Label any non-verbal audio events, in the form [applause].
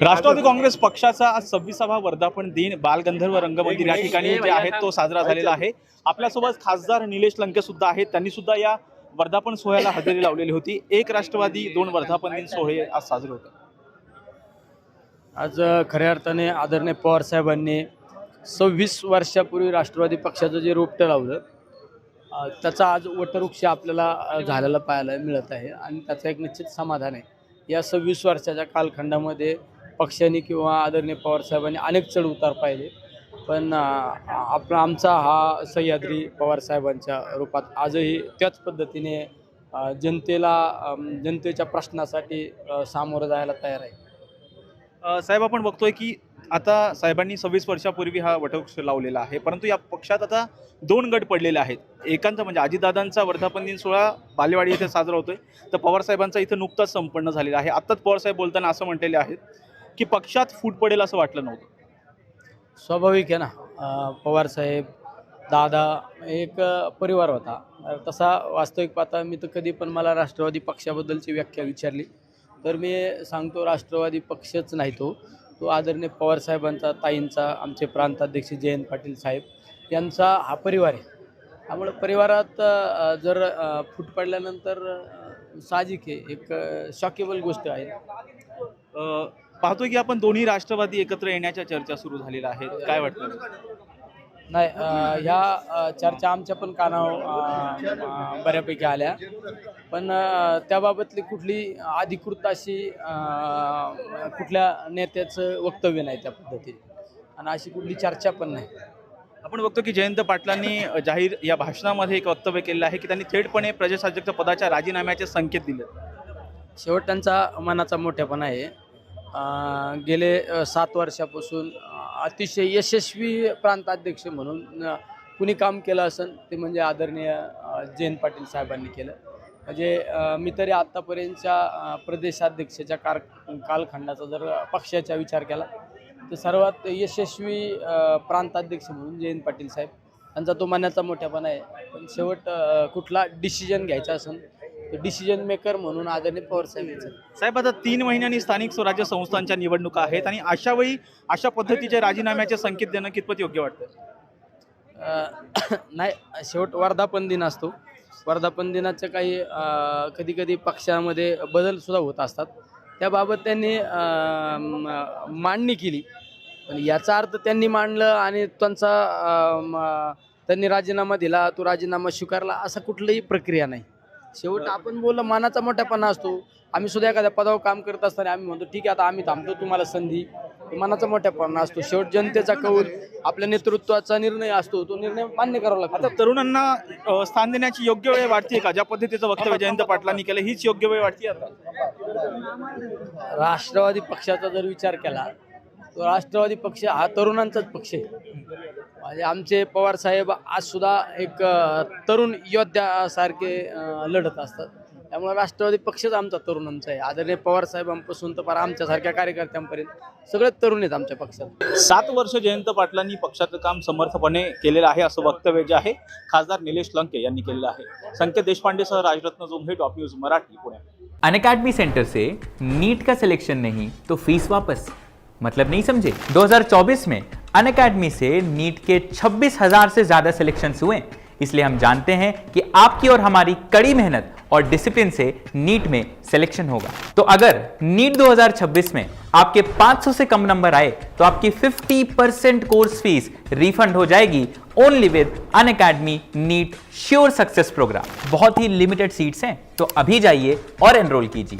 राष्ट्रवादी काँग्रेस पक्षाचा आज सव्वीसावा वर्धापन दिन. बालगंधर्व रंगमंदिर या ठिकाणी जे आहे तो साजरा झालेला आहे. आपल्यासोबत खासदार निलेश लंके सुद्धा आहेत. त्यांनी सुद्धा या वर्धापन सोहळ्याला हजेरी लावलेली होती. एक राष्ट्रवादी दोन वर्धापन दिन सोहळे आज साजरे होते आज खऱ्या अर्थाने आदरणीय पवार साहेबांनी सव्वीस वर्षापूर्वी राष्ट्रवादी पक्षाचं जे रोपटं लावलं त्याचा आज वटवृक्ष आपल्याला झालेला पाहायला मिळत आहे आणि त्याचं एक निश्चित समाधान आहे. या सव्वीस वर्षाच्या कालखंडामध्ये पक्षाने किंवा आदरणीय पवार साहेबांनी अनेक चढ उतार पाहिले. पण आपण आपला आमचा हा सह्याद्री पवार साहेबांच्या रूपात आजही त्याच पद्धतीने जनतेला जनतेच्या प्रश्नासाठी सामोरं जायला तयार आहे. साहेब आपण बघतोय की आता साहेबांनी सव्वीस वर्षापूर्वी हा वटवृक्ष लावलेला आहे. परंतु या पक्षात आता दोन गट पडलेले आहेत. एकांचा म्हणजे अजितदादांचा वर्धापन दिन सोहळा बालेवाडी येथे साजरा होतोय. तर पवारसाहेबांचा इथं नुकताच संपन्न झालेला आहे. आत्ताच पवार साहेब बोलताना असं म्हटलेले आहेत की पक्षात फूट पडेल असं वाटलं नव्हतं? स्वाभाविक आहे ना. पवारसाहेब दादा एक परिवार होता. तसा वास्तविक पाहता मी तर कधी पण मला राष्ट्रवादी पक्षाबद्दलची व्याख्या विचारली. तर मी सांगतो राष्ट्रवादी पक्षच नाही तो. तो आदरणीय पवारसाहेबांचा ताईंचा आमचे प्रांताध्यक्ष जयंत पाटील साहेब यांचा हा परिवार आहे. त्यामुळे परिवारात जर फूट पडल्यानंतर साहजिक आहे. एक शॉकेबल गोष्ट आहे. अ, पाहतोय की आपण दोन्ही राष्ट्रवादी एकत्र येण्याच्या चर्चा सुरू झालेल्या आहेत. काय वाटतं? नाही ह्या चर्चा आमच्या पण कानावर अं, बऱ्यापैकी आल्या. पण त्याबाबतली कुठली अधिकृत अशी कुठल्या नेत्याचं वक्तव्य नाही त्या पद्धतीने. आणि अशी कुठली चर्चा पण नाही. आपण बघतो की जयंत पाटलांनी जाहीर या भाषणामध्ये एक वक्तव्य केलेलं आहे की त्यांनी थेटपणे प्रदेशाध्यक्ष पदाच्या राजीनाम्याचे संकेत दिले. शेवट त्यांचा मनाचा मोठेपणा आहे. गेले सात वर्षापासून अतिशय यशस्वी प्रांताध्यक्ष म्हणून कुणी काम केलं असेल ते म्हणजे आदरणीय जयंत पाटील साहेबांनी केलं. म्हणजे मी तरी आत्तापर्यंतच्या प्रदेशाध्यक्षाच्या कार कालखंडाचा जर पक्षाचा विचार केला तर सर्वात यशस्वी प्रांताध्यक्ष म्हणून जयंत पाटील साहेब त्यांचा तो मान्याचा मोठ्यापणा आहे. पण शेवट कुठला डिसिजन घ्यायचा असेल डिसिजन मेकर म्हणून आदरणीय पवार साहेब यांचं. साहेब आता तीन महिन्यांनी स्थानिक स्वराज्य संस्थांच्या निवडणुका आहेत आणि अशा वेळी अशा पद्धतीचे राजीनाम्याचे संकेत देणं कितपत योग्य वाटतं [coughs] नाही शेवट वर्धापन दिन असतो. वर्धापन दिनाचं काही कधी कधी पक्षामध्ये बदल सुद्धा होत असतात. त्याबाबत त्यांनी मांडणी केली. पण याचा अर्थ त्यांनी मांडलं आणि त्यांचा त्यांनी राजीनामा दिला तो राजीनामा स्वीकारला असा कुठलीही प्रक्रिया नाही. शेवट आपण बोललं मानाचा मोठ्यापणा असतो. आम्ही सुद्धा एखाद्या पदावर काम करत असताना आम्ही म्हणतो ठीक आहे आता आम्ही थांबतो तुम्हाला संधी. मनाचा मोठ्यापणा असतो. शेवट जनतेचा कौल आपल्या नेतृत्वाचा निर्णय असतो. तो निर्णय मान्य करावा लागतो. आता तरुणांना स्थान देण्याची योग्य वेळ वाटते का? ज्या पद्धतीचं वक्तव्य जयंत पाटलांनी केलं हीच योग्य वेळ वाटते आता? राष्ट्रवादी पक्षाचा जर विचार केला तर राष्ट्रवादी पक्ष हा तरुणांचाच पक्ष आहे. आमचे पवार साहेब आज सुद्धा एक तरुण योद्ध्यासारखे लढत असतात. त्यामुळे राष्ट्रवादी पक्षच आमचा तरुणांचा आहे. आदरणीय पवार साहेबांपासून तर फार आमच्यासारख्या कार्यकर्त्यांपर्यंत सगळेच तरुण आहेत आमच्या पक्षात. सात वर्ष जयंत पाटलांनी पक्षाचं काम समर्थपणे केलेलं आहे असं वक्तव्य जे आहे खासदार निलेश लंके यांनी केलेलं आहे. Sanket देशपांडेसह Rajratna Jondhe top news Marathi Pune. Unacademy centre से नीट का सिलेक्शन नहीं तो फीस वापस मतलब नहीं समझे? 2024 में अन अकेडमी से नीट के छब्बीस हज़ार से ज़्यादा सिलेक्शन हुए। इसलिए हम जानते हैं कि आपकी और हमारी कड़ी मेहनत और डिसिप्लिन से नीट में सिलेक्शन होगा। तो अगर नीट 2026 में आपके 500 से कम नंबर आए तो आपकी 50 परसेंट कोर्स फ़ीस रिफंड हो जाएगी only with Unacademy NEET sure success programme. बहुत ही लिमिटेड सीट्स हैं तो अभी जाइए और एनरोल कीजिए।